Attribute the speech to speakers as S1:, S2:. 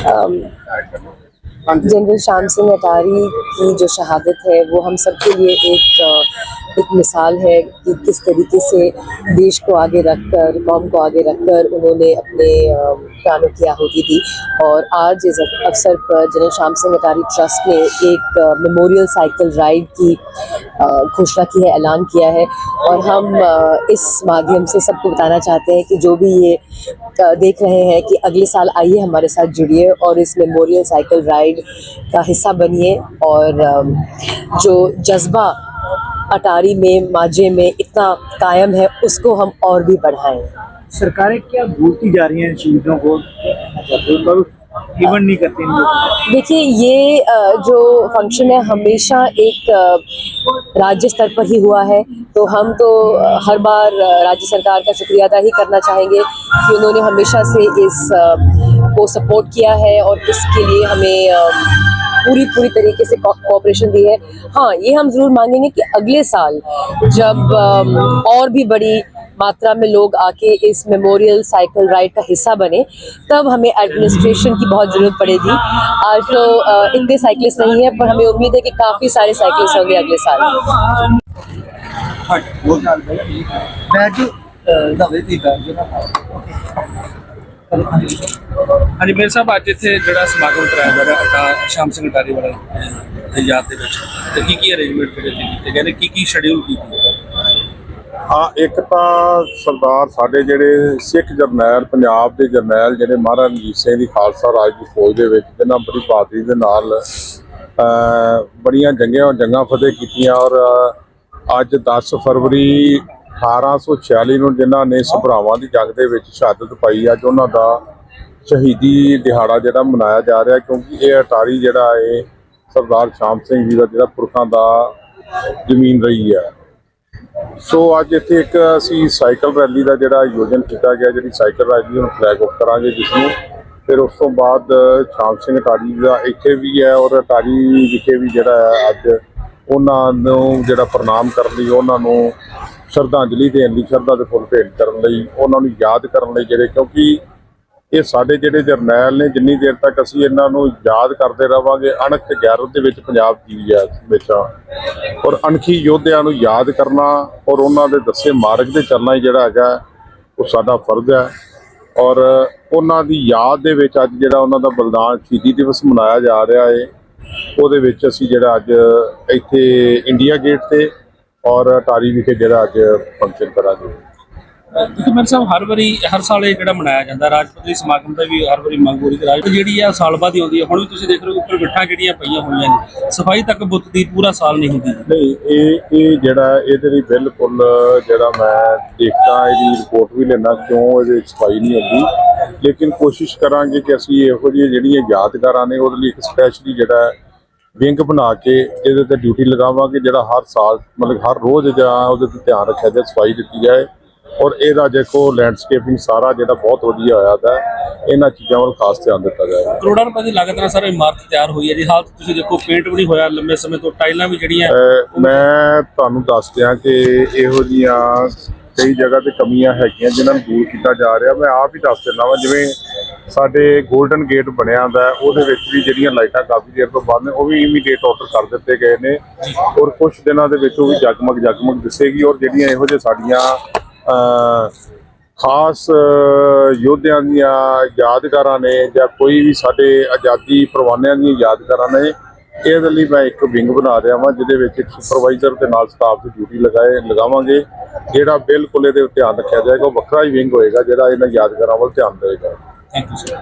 S1: um, general Shyam Singh Attari की जो शहादत है, वो हम सबके लिए एक एक मिसाल है कि किस तरीके से देश को आगे रखकर, कौम को आगे रखकर उन्होंने अपने प्राणों की आहुति दी। और आज इस अवसर पर जनरल श्याम सिंह अटारी ट्रस्ट ने एक मेमोरियल साइकिल राइड की घोषणा की है, ऐलान किया है। और हम इस माध्यम से सबको बताना चाहते हैं कि जो भी ये देख रहे हैं कि अगले साल आइए हमारे साथ जुड़िए और इस मेमोरियल साइकिल राइड का हिस्सा बनिए और जो जज्बा अटारी में माजे में इतना कायम है, उसको हम और भी बढ़ाएँ।
S2: सरकारें क्या भूलती जा रही हैं चीज़ों को? इवन नहीं करती
S1: देखिए, ये जो फ़ंक्शन है हमेशा एक राज्य स्तर पर ही हुआ है। तो हम तो हर बार राज्य सरकार का शुक्रिया अदा ही करना चाहेंगे कि उन्होंने हमेशा से इस को सपोर्ट किया है और इसके लिए हमें पूरी पूरी तरीके से कोऑपरेशन दी है। हाँ ये हम ज़रूर मांगेंगे कि अगले साल जब और भी बड़ी मात्रा में लोग आके इस मेमोरियल साइकिल राइड का हिस्सा बने तब हमें एडमिनिस्ट्रेशन की बहुत ज़रूरत पड़ेगी। आज तो इतने साइकिलिस्ट नहीं है पर हमें उम्मीद है कि काफ़ी सारे साइकिल्स होंगे अगले साल।
S2: हाँ। जी
S3: मेरे साहब आज इतने जोड़ा समागम कराया जा रहा शाम सिंह अटारी वाला याद तो के की अरेंजमेंट किए गए ने की शड्यूल की
S4: ਹਾਂ, ਇੱਕ ਤਾਂ ਸਰਦਾਰ ਸਾਡੇ ਜਿਹੜੇ ਸਿੱਖ ਜਰਨੈਲ, ਪੰਜਾਬ ਦੇ ਜਰਨੈਲ ਜਿਹੜੇ ਮਹਾਰਾਜਾ ਰਣਜੀਤ ਸਿੰਘ ਦੀ ਖਾਲਸਾ ਰਾਜ ਦੀ ਫੌਜ ਦੇ ਵਿੱਚ, ਜਿਨ੍ਹਾਂ ਬੜੀ ਬਹਾਦਰੀ ਦੇ ਨਾਲ ਬੜੀਆਂ ਜੰਗਾਂ ਜੰਗਾਂ ਫਤਿਹ ਕੀਤੀਆਂ ਔਰ ਅੱਜ 10 ਫਰਵਰੀ 1846 ਨੂੰ ਜਿਨ੍ਹਾਂ ਨੇ ਸਭਰਾਵਾਂ ਦੀ ਜੰਗ ਦੇ ਵਿੱਚ ਸ਼ਹਾਦਤ ਪਾਈ, ਅੱਜ ਉਹਨਾਂ ਦਾ ਸ਼ਹੀਦੀ ਦਿਹਾੜਾ ਜਿਹੜਾ ਮਨਾਇਆ ਜਾ ਰਿਹਾ, ਕਿਉਂਕਿ ਇਹ ਅਟਾਰੀ ਜਿਹੜਾ ਹੈ ਸਰਦਾਰ ਸ਼ਾਮ ਸਿੰਘ ਜੀ ਦਾ ਜਿਹੜਾ ਪੁਰਖਾਂ ਦਾ ਜ਼ਮੀਨ ਰਹੀ ਹੈ। ਸੋ ਅੱਜ ਇੱਥੇ ਇੱਕ ਅਸੀਂ ਸਾਈਕਲ ਰੈਲੀ ਦਾ ਜਿਹੜਾ ਆਯੋਜਨ ਕੀਤਾ ਗਿਆ, ਜਿਹੜੀ ਸਾਈਕਲ ਰੈਲੀ ਨੂੰ ਫਲੈਗ ਆਫ ਕਰਾਂਗੇ ਜਿਸ ਨੂੰ ਫਿਰ ਉਸ ਤੋਂ ਬਾਅਦ ਸ਼ਾਮ ਸਿੰਘ ਅਟਾਰੀ ਦਾ ਇੱਥੇ ਵੀ ਹੈ ਔਰ ਅਟਾਰੀ ਵਿਖੇ ਵੀ ਜਿਹੜਾ ਹੈ ਅੱਜ ਉਹਨਾਂ ਨੂੰ ਜਿਹੜਾ ਪ੍ਰਣਾਮ ਕਰਨ ਲਈ, ਉਹਨਾਂ ਨੂੰ ਸ਼ਰਧਾਂਜਲੀ ਦੇਣ ਲਈ, ਸ਼ਰਧਾ ਦੇ ਫੁੱਲ ਭੇਟ ਕਰਨ ਲਈ, ਉਹਨਾਂ ਨੂੰ ਯਾਦ ਕਰਨ ਲਈ ਜਿਹੜੇ ਕਿਉਂਕਿ ਇਹ ਸਾਡੇ ਜਿਹੜੇ ਜਰਨੈਲ ਨੇ, ਜਿੰਨੀ ਦੇਰ ਤੱਕ ਅਸੀਂ ਇਹਨਾਂ ਨੂੰ ਯਾਦ ਕਰਦੇ ਰਵਾਂਗੇ, ਅਣਖ ਤੇ ਦੇ ਵਿੱਚ ਪੰਜਾਬ ਜੀ ਹੈ ਹਮੇਸ਼ਾ। ਔਰ ਅਣਖੀ ਯੋਧਿਆਂ ਨੂੰ ਯਾਦ ਕਰਨਾ ਔਰ ਉਹਨਾਂ ਦੇ ਦੱਸੇ ਮਾਰਗ ਤੇ ਚੱਲਣਾ ਹੀ ਜਿਹੜਾ ਹੈਗਾ, ਉਹ ਸਾਡਾ ਫਰਜ਼ ਹੈ। ਔਰ ਉਹਨਾਂ ਦੀ ਯਾਦ ਦੇ ਵਿੱਚ ਅੱਜ ਜਿਹੜਾ ਉਹਨਾਂ ਦਾ ਬਲੀਦਾਨ ਸ਼ਹੀਦੀ ਦਿਵਸ ਮਨਾਇਆ ਜਾ ਰਿਹਾ ਹੈ ਉਹਦੇ ਵਿੱਚ ਅਸੀਂ ਜਿਹੜਾ ਅੱਜ ਇੱਥੇ ਇੰਡੀਆ ਗੇਟ ਤੇ ਔਰ ਅਟਾਰੀ ਵਿਖੇ ਜਿਹੜਾ ਅੱਜ ਫੰਕਸ਼ਨ ਕਰਾਂਗੇ।
S3: ਦੇਖੋ ਮੇਰੇ ਸਾਹਿਬ, ਹਰ ਵਾਰੀ, ਹਰ ਸਾਲ ਇਹ ਜਿਹੜਾ ਮਨਾਇਆ ਜਾਂਦਾ ਰਾਜਪੁਰੀ ਸਮਾਗਮ ਦਾ ਵੀ ਹਰ ਵਾਰੀ ਮੰਗ ਹੋ ਰਹੀ ਕਿ ਜਿਹੜੀ ਆ, ਸਾਲ ਬਾਅਦ ਹੀ ਆਉਂਦੀ ਹੈ। ਹੁਣ ਵੀ ਤੁਸੀਂ ਦੇਖ ਰਹੇ ਹੋ, ਉੱਪਰ ਗੱਠਾਂ ਜਿਹੜੀਆਂ ਪਈਆਂ ਹੋਈਆਂ ਨੇ। ਸਫ਼ਾਈ ਤੱਕ ਬੁੱਤ ਦੀ ਪੂਰਾ ਸਾਲ ਨਹੀਂ ਹੁੰਦੀ।
S4: ਨਹੀਂ, ਇਹ ਇਹ ਜਿਹੜਾ, ਇਹਦੇ ਲਈ ਬਿਲਕੁਲ ਜਿਹੜਾ ਮੈਂ ਦੇਖਦਾ, ਇਹਦੀ ਰਿਪੋਰਟ ਵੀ ਲੈਣਾ ਕਿਉਂ ਇਹਦੇ ਵਿੱਚ ਸਫ਼ਾਈ ਨਹੀਂ ਹੁੰਦੀ। ਲੇਕਿਨ ਕੋਸ਼ਿਸ਼ ਕਰਾਂਗੇ ਕਿ ਅਸੀਂ ਇਹੋ ਜਿਹੀਆਂ ਜਿਹੜੀਆਂ ਯਾਦਗਾਰਾਂ ਨੇ, ਉਹਦੇ ਲਈ ਇੱਕ ਸਪੈਸ਼ਲੀ ਜਿਹੜਾ ਵਿੰਗ ਬਣਾ ਕੇ ਇਹਦੇ ਤੇ ਡਿਊਟੀ ਲਗਾਵਾਂਗੇ, ਜਿਹੜਾ ਹਰ ਸਾਲ, ਮਤਲਬ ਹਰ ਰੋਜ਼ ਜਾਂ ਉਹਦੇ ਤੇ ਧਿਆਨ ਰੱਖਿਆ ਜਾਏ, ਸਫ਼ਾਈ ਦਿੱਤੀ ਜਾਏ। ਔਰ ਇਹਦਾ ਦੇਖੋ ਲੈਂਡਸਕੇਪਿੰਗ ਸਾਰਾ ਜਿਹੜਾ ਬਹੁਤ ਵਧੀਆ ਹੋਇਆ ਦਾ ਇਹਨਾਂ ਚੀਜ਼ਾਂ ਵੱਲ ਖਾਸ ਧਿਆਨ ਦਿੱਤਾ ਜਾਏਗਾ
S3: ਕਰੋੜਾਂ ਰੁਪਏ ਦੀ ਲਾਗਤ ਨਾਲ ਸਾਰਾ ਇਮਾਰਤ ਤਿਆਰ ਹੋਈ ਹੈ ਜੀ। ਹਾਲ ਤੁਸੀਂ ਦੇਖੋ ਪੇਂਟ ਵੀ ਨਹੀਂ ਹੋਇਆ ਲੰਮੇ ਸਮੇਂ ਤੋਂ ਟਾਈਲਾਂ ਵੀ ਜਿਹੜੀਆਂ।
S4: ਮੈਂ ਤੁਹਾਨੂੰ ਦੱਸ ਦਿਆਂ ਕਿ ਇਹੋ ਜੀਆਂ ਕਈ ਜਗ੍ਹਾ ਤੇ ਕਮੀਆਂ ਹੈਗੀਆਂ ਜਿਨ੍ਹਾਂ ਨੂੰ ਦੂਰ ਕੀਤਾ ਜਾ ਰਿਹਾ। ਮੈਂ ਆਪ ਹੀ ਦੱਸ ਦਿੰਦਾ ਵਾਂ ਜਿਵੇਂ ਸਾਡੇ 골ਡਨ ਗੇਟ ਬਣਿਆ ਹੁੰਦਾ ਹੈ, ਉਹਦੇ ਵਿੱਚ ਵੀ ਜਿਹੜੀਆਂ ਲਾਈਟਾਂ ਕਾਫੀ ਦੇਰ ਤੋਂ ਬੰਦ ਨੇ ਉਹ ਵੀ ਇਮੀਡੀਏਟ ਆਰਡਰ ਕਰ ਦਿੱਤੇ ਗਏ ਨੇ। ਔਰ ਕੁਝ ਦਿਨਾਂ ਦੇ ਵਿੱਚ ਉਹ ਵੀ ਜਗਮਗ ਜਗਮਗ ਦਿਸੇਗੀ ਔਰ ਜਿਹੜੀਆਂ ਇਹੋ ਜਿਹੇ ਸਾਡੀਆਂ ਖਾਸ ਯੋਧਿਆਂ ਦੀਆਂ ਯਾਦਗਾਰਾਂ ਨੇ ਜਾਂ ਕੋਈ ਵੀ ਸਾਡੇ ਆਜ਼ਾਦੀ ਪਰਵਾਨਿਆਂ ਦੀਆਂ ਯਾਦਗਾਰਾਂ ਨੇ ਇਹਦੇ ਲਈ ਮੈਂ ਇੱਕ ਵਿੰਗ ਬਣਾ ਰਿਹਾ ਵਾਂ, ਜਿਹਦੇ ਵਿੱਚ ਇੱਕ ਸੁਪਰਵਾਈਜ਼ਰ ਤੇ ਨਾਲ ਸਟਾਫ ਦੀ ਡਿਊਟੀ ਲਗਾਏ, ਲਗਾਵਾਂਗੇ, ਜਿਹੜਾ ਬਿਲਕੁਲ ਇਹਦੇ ਉੱਤੇ ਧਿਆਨ ਰੱਖਿਆ ਜਾਏਗਾ, ਉਹ ਵੱਖਰਾ ਹੀ ਵਿੰਗ ਹੋਏਗਾ, ਜਿਹੜਾ ਇਹਨਾਂ ਯਾਦਗਾਰਾਂ ਵੱਲ ਧਿਆਨ ਦੇਵੇਗਾ।
S3: Thank you sir